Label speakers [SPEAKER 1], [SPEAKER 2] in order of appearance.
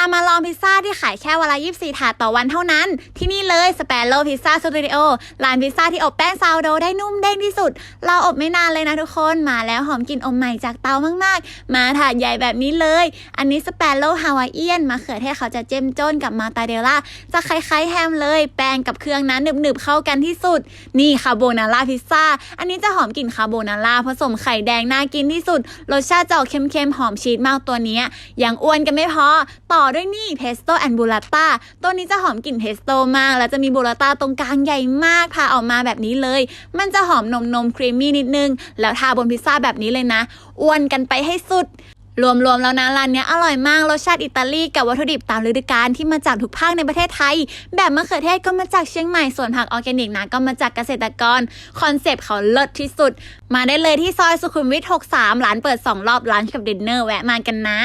[SPEAKER 1] ามาลองพิซซ่าที่ขายแค่วันละ 24 ถาดต่อวันเท่านั้น ที่นี่เลยสเปโ o พิซซ่าสตูดิโอร้านพิซซ่าที่อบแป้งซาวโดได้นุ่มเด้งที่สุด เราอบไม่นานเลยนะทุกคน มาแล้วหอมกลิ่นอมใหม่จากเตามากๆ มาถาดใหญ่แบบนี้เลย อันนี้สเปโ o ฮาวายเอียนมะเขือเทศเขาจะเจ้มจนกับมาตาเดล่าจะคล้ายๆแฮมเลย แป้งกับเครื่องนั้นหนึบๆเข้ากันที่สุด นี่คาโบนาร่าพิซซ่า อันนี้จะหอมกลิ่นคาโบนาร่าผสมไข่แดงน่ากินที่สุด รสชาติจะออกเค็มๆหอมชีสมากตัวนี้ยยังอ้วนกันไม่พอต่อด้วยนี่เพสโต้แอนบูราต้าตัวนี้จะหอมกลิ่นเพสโต้มาก แล้วจะมีบูราต้าตรงกลางใหญ่มากทาออกมาแบบนี้เลย มันจะหอมนมนมครีมมี่นิดนึง แล้วทาบนพิซซ่าแบบนี้เลยนะ อ้วนกันไปให้สุดรวมๆแล้วนะร้านเนี้ยอร่อยมากรสชาติอิตาลีกับวัตถุดิบตามฤดูกาลที่มาจากทุกภาคในประเทศไทย แบบมะเขือเทศก็มาจากเชียงใหม่ส่วนผักออร์แกนิกนะก็มาจากเกษตรกร คอนเซปต์เขาเลิศที่สุด มาได้เลยที่ซอยสุขุมวิท 63 ร้านเปิด 2 รอบร้านกับดินเนอร์แวะมากันนะ